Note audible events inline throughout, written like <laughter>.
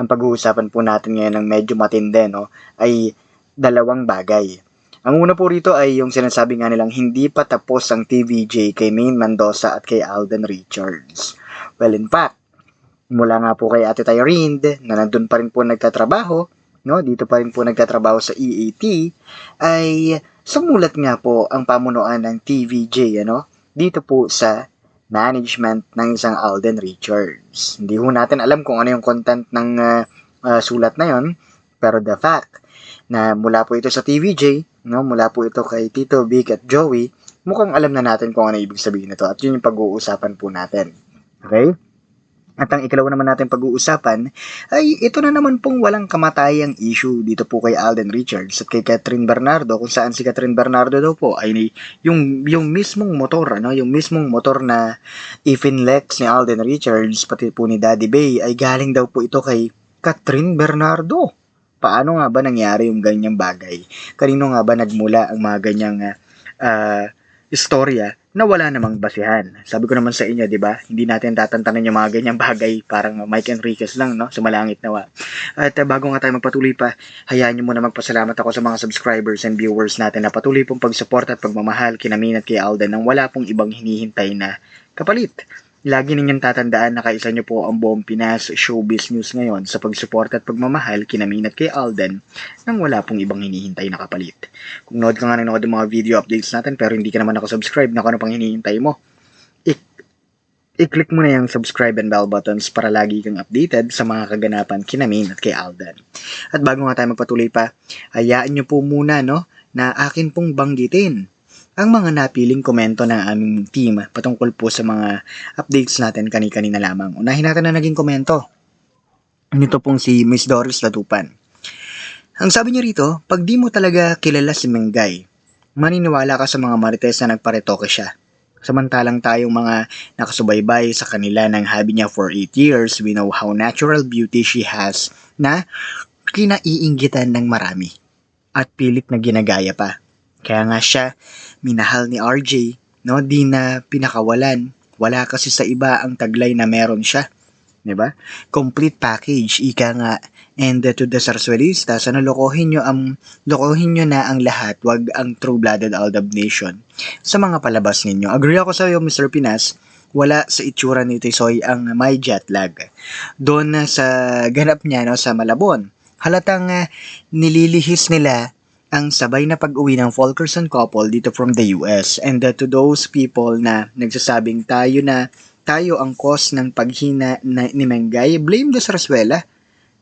Ang pag-uusapan po natin ngayon ng medyo matindi no, ay dalawang bagay. Ang una po rito ay yung sinasabi nga nilang hindi pa tapos ang TVJ kay Maine Mendoza at kay Alden Richards. Well, in fact, mula nga po kay Ate Tyrande na nandun pa rin po nagtatrabaho, no, dito pa rin po nagtatrabaho sa EAT, ay sumulat nga po ang pamunuan ng TVJ, ano, dito po sa management ng isang Alden Richards. Hindi ho natin alam kung ano yung content ng uh, uh, sulat na yon, pero the fact na mula po ito sa TVJ, no, mula po ito kay Tito, Big at Joey, mukhang alam na natin kung ano ibig sabihin nito at yun yung pag-uusapan po natin. Okay? At ang ikalawa naman natin pag-uusapan ay ito na naman pong walang kamatayang issue dito po kay Alden Richards at kay Catherine Bernardo kung saan si Catherine Bernardo daw po ay yung, yung mismong motor, ano, yung mismong motor na Ifinlex ni Alden Richards pati po ni Daddy Bay ay galing daw po ito kay Catherine Bernardo. Paano nga ba nangyari yung ganyang bagay? Kanino nga ba nagmula ang mga ganyang uh, istorya na wala namang basihan. Sabi ko naman sa inyo, di ba? Hindi natin tatantanan yung mga ganyang bagay, parang Mike Enriquez lang, no? Sumalangit nawa. At uh, bago nga tayo magpatuloy pa, hayaan nyo muna magpasalamat ako sa mga subscribers and viewers natin na patuloy pong pagsupport at pagmamahal kinamin at kay Alden nang wala pong ibang hinihintay na kapalit. Lagi ninyong tatandaan na kaisa nyo po ang buong Pinas Showbiz News ngayon sa pagsuporta at pagmamahal kina Minat kay Alden nang wala pong ibang hinihintay na kapalit. Kung nood ka nga nanood ng mga video updates natin pero hindi ka naman ako subscribe na kung ano pang hinihintay mo, i-click mo na yung subscribe and bell buttons para lagi kang updated sa mga kaganapan kina Min at kay Alden. At bago nga tayo magpatuloy pa, hayaan nyo po muna no, na akin pong banggitin ang mga napiling komento ng aming team patungkol po sa mga updates natin kani-kanina lamang. Unahin natin na naging komento. Nito pong si Miss Doris Latupan. Ang sabi niya rito, pag di mo talaga kilala si Mengay, maniniwala ka sa mga marites na nagparetoke siya. Samantalang tayong mga nakasubaybay sa kanila ng hobby niya for 8 years, we know how natural beauty she has na kinaiinggitan ng marami at pilit na ginagaya pa. Kaya nga siya, minahal ni RJ, no? Di na pinakawalan. Wala kasi sa iba ang taglay na meron siya. 'di ba? Complete package, ika nga. And uh, to the Sarsuelista, sana lokohin nyo, ang, lokohin nyo na ang lahat, wag ang true-blooded Aldab Nation sa mga palabas ninyo. Agree ako sa iyo, Mr. Pinas, wala sa itsura ni Tisoy ang may jet lag. Doon sa ganap niya no, sa Malabon, halatang uh, nililihis nila ang sabay na pag-uwi ng Fulkerson couple dito from the US and uh, to those people na nagsasabing tayo na tayo ang cause ng paghina na, ni Mengay, blame the Sarsuela.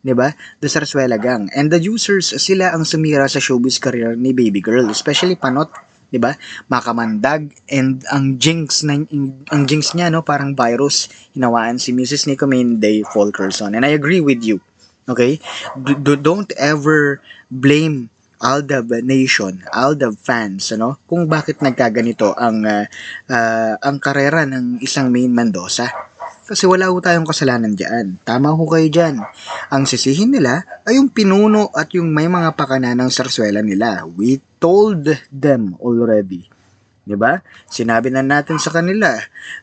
'di ba? The Sarsuela gang. And the users sila ang sumira sa showbiz career ni Baby Girl, especially Panot 'di ba? Makamandag and ang jinx na ang jinx niya no parang virus hinawaan si Mrs. Nico Day Fulkerson. And I agree with you. Okay? D- don't ever blame Aldab Nation, Aldab fans, ano, kung bakit nagkaganito ang uh, uh, ang karera ng isang main Mendoza. Kasi wala ho tayong kasalanan diyan. Tama ho kayo diyan. Ang sisihin nila ay yung pinuno at yung may mga pakana ng sarswela nila. We told them already. 'Di ba? Sinabi na natin sa kanila,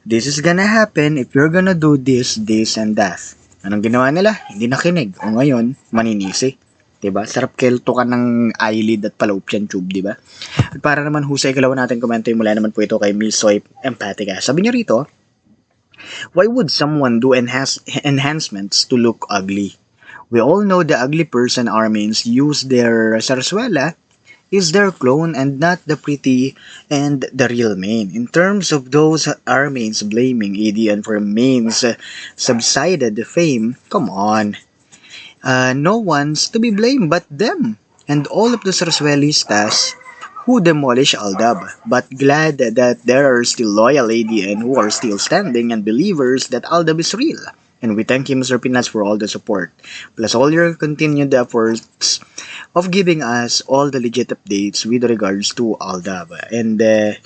this is gonna happen if you're gonna do this, this, and that. Anong ginawa nila? Hindi nakinig. O ngayon, maninisi. 'Di ba? Sarap kelto ka ng eyelid at fallopian tube, 'di ba? At para naman husay kalawan natin komento mula naman po ito kay Milsoy Empatica. Sabi niya rito, Why would someone do enhance enhancements to look ugly? We all know the ugly person armings use their sarsuela is their clone and not the pretty and the real main. In terms of those armains blaming Edian for main's subsided fame, come on, uh, no one's to be blamed but them and all of the Sarsuelistas who demolish Aldab, but glad that there are still loyal Adian who are still standing and believers that Aldab is real. And we thank you, Mr. Pinas, for all the support, plus all your continued efforts of giving us all the legit updates with regards to Aldab. And uh,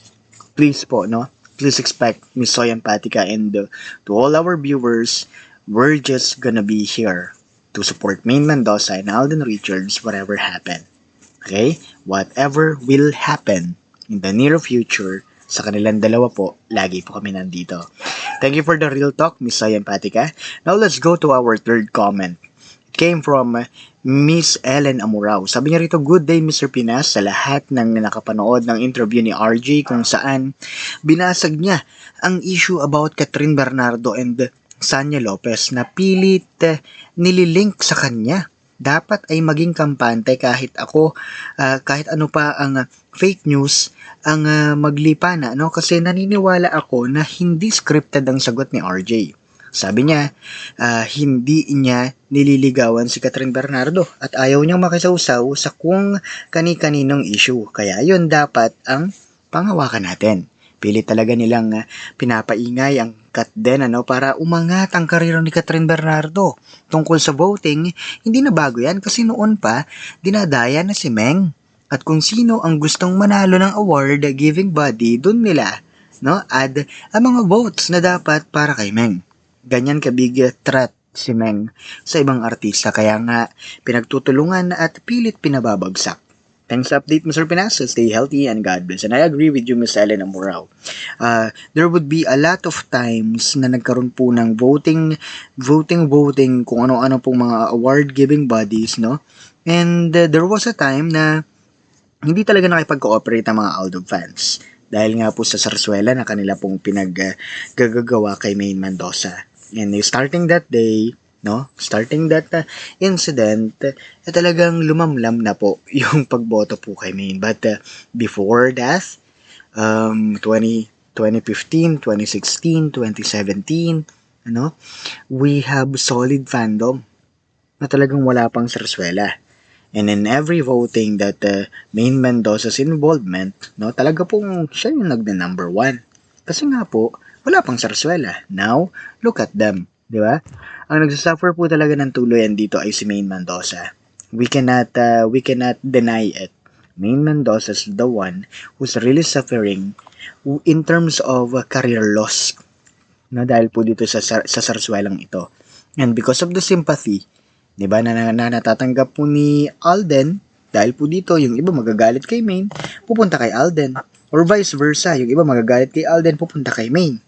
please po, no? Please expect Miss Soy Empatica and uh, to all our viewers, we're just gonna be here to support Main Mendoza and Alden Richards whatever happen. Okay? Whatever will happen in the near future, sa kanilang dalawa po, lagi po kami nandito. Thank you for the real talk, Miss Empatica. Now let's go to our third comment. It came from uh, Miss Ellen Amurao. Sabi niya rito, Good day Mr. Pinas sa lahat ng nakapanood ng interview ni RJ kung saan binasag niya ang issue about Catherine Bernardo and Sanya Lopez na pilit eh, nililink sa kanya. Dapat ay maging kampante kahit ako, ah, kahit ano pa ang ah, fake news ang ah, maglipa na, no? Kasi naniniwala ako na hindi scripted ang sagot ni RJ. Sabi niya, ah, hindi niya nililigawan si Catherine Bernardo at ayaw niyang makisawsaw sa kung kani-kaninong issue. Kaya yun dapat ang panghawakan natin. Pilit talaga nilang ah, pinapaingay ang kat din ano, para umangat ang karera ni Catherine Bernardo. Tungkol sa voting, hindi na bago yan kasi noon pa, dinadaya na si Meng. At kung sino ang gustong manalo ng award giving body, dun nila no, add ang mga votes na dapat para kay Meng. Ganyan kabig threat si Meng sa ibang artista kaya nga pinagtutulungan at pilit pinababagsak. Thanks sa update, Mr. Pinas. Stay healthy and God bless. And I agree with you, Miss Ellen Amorao. Uh, there would be a lot of times na nagkaroon po ng voting, voting, voting, kung ano-ano pong mga award-giving bodies, no? And uh, there was a time na hindi talaga nakipag-cooperate ang mga Aldo fans. Dahil nga po sa sarsuela na kanila pong pinaggagawa kay Main Mendoza. And uh, starting that day, no? Starting that uh, incident, eh, talagang lumamlam na po <laughs> yung pagboto po kay Main. But uh, before that, um, 20, 2015, 2016, 2017, ano, we have solid fandom na talagang wala pang sarsuela. And in every voting that uh, Main Mendoza's involvement, no, talaga pong siya yung nagna-number one. Kasi nga po, wala pang sarsuela. Now, look at them. Di ba? Ang nagsasuffer po talaga ng tuluyan dito ay si Main Mendoza. We cannot, uh, we cannot deny it. Main Mendoza is the one who's really suffering in terms of career loss. No, dahil po dito sa, sa, sa sarsuelang ito. And because of the sympathy, di ba, na, na, na natatanggap po ni Alden, dahil po dito, yung iba magagalit kay Main, pupunta kay Alden. Or vice versa, yung iba magagalit kay Alden, pupunta kay Main.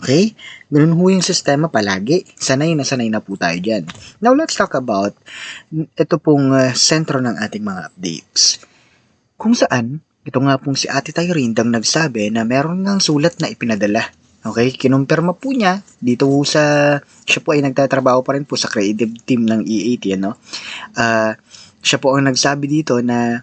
Okay? Ganun ho yung sistema palagi. Sanay na sanay na po tayo dyan. Now, let's talk about ito pong uh, sentro ng ating mga updates. Kung saan, ito nga pong si Ate Tyrene dang nagsabi na meron ngang sulat na ipinadala. Okay? Kinumpirma po niya dito po sa, siya po ay nagtatrabaho pa rin po sa creative team ng E80, ano? Uh, siya po ang nagsabi dito na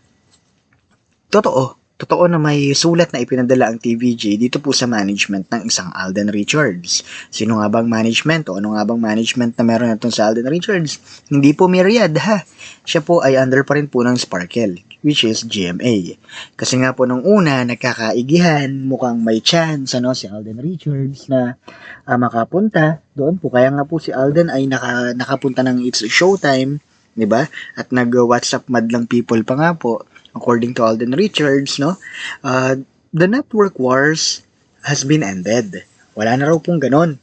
totoo, totoo na may sulat na ipinadala ang TVJ dito po sa management ng isang Alden Richards. Sino nga bang management o ano nga bang management na meron itong sa Alden Richards? Hindi po Myriad ha. Siya po ay under pa rin po ng Sparkle which is GMA. Kasi nga po nung una, nagkakaigihan, mukhang may chance ano, si Alden Richards na uh, makapunta doon po. Kaya nga po si Alden ay naka, nakapunta ng It's Showtime, di ba? At nag-WhatsApp madlang people pa nga po according to Alden Richards, no, uh, the network wars has been ended. Wala na raw pong ganon.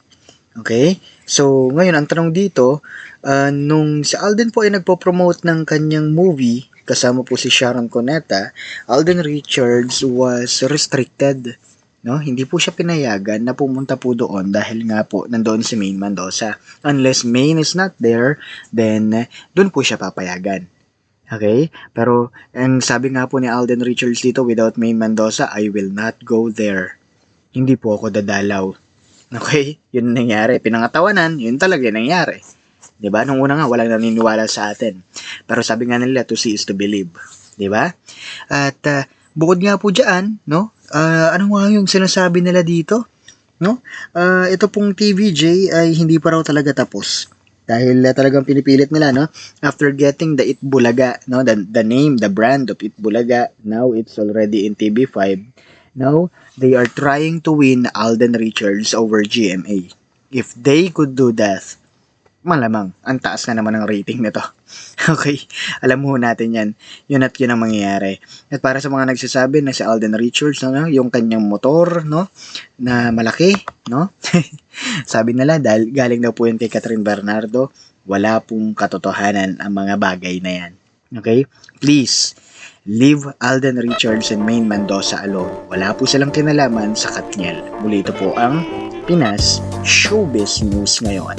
Okay? So, ngayon, ang tanong dito, uh, nung si Alden po ay nagpo-promote ng kanyang movie, kasama po si Sharon Cuneta, Alden Richards was restricted. No? Hindi po siya pinayagan na pumunta po doon dahil nga po nandoon si Main Mendoza. Unless Main is not there, then doon po siya papayagan. Okay? Pero, ang sabi nga po ni Alden Richards dito, without Main Mendoza, I will not go there. Hindi po ako dadalaw. Okay? Yun nangyari. Pinangatawanan, yun talaga nangyari. ba? Nung una nga walang naniniwala sa atin. Pero sabi nga nila to see is to believe. ba? At uh, bukod nga po diyan, no? Uh, ano nga yung sinasabi nila dito? No? Uh, ito pong TVJ ay hindi pa raw talaga tapos. Dahil uh, talagang pinipilit nila, no? After getting the Itbulaga, no? The, the name, the brand of Itbulaga, now it's already in TV5. Now, they are trying to win Alden Richards over GMA. If they could do that, malamang ang taas nga naman ng rating nito. <laughs> okay, alam mo natin yan. Yun at yun ang mangyayari. At para sa mga nagsasabi na si Alden Richards, no, yung kanyang motor, no, na malaki, no, <laughs> sabi nila dahil galing daw po yun kay Catherine Bernardo, wala pong katotohanan ang mga bagay na yan. Okay? Please, leave Alden Richards and Maine Mendoza alone. Wala po silang kinalaman sa Katniel. Muli ito po ang Pinas Showbiz News ngayon.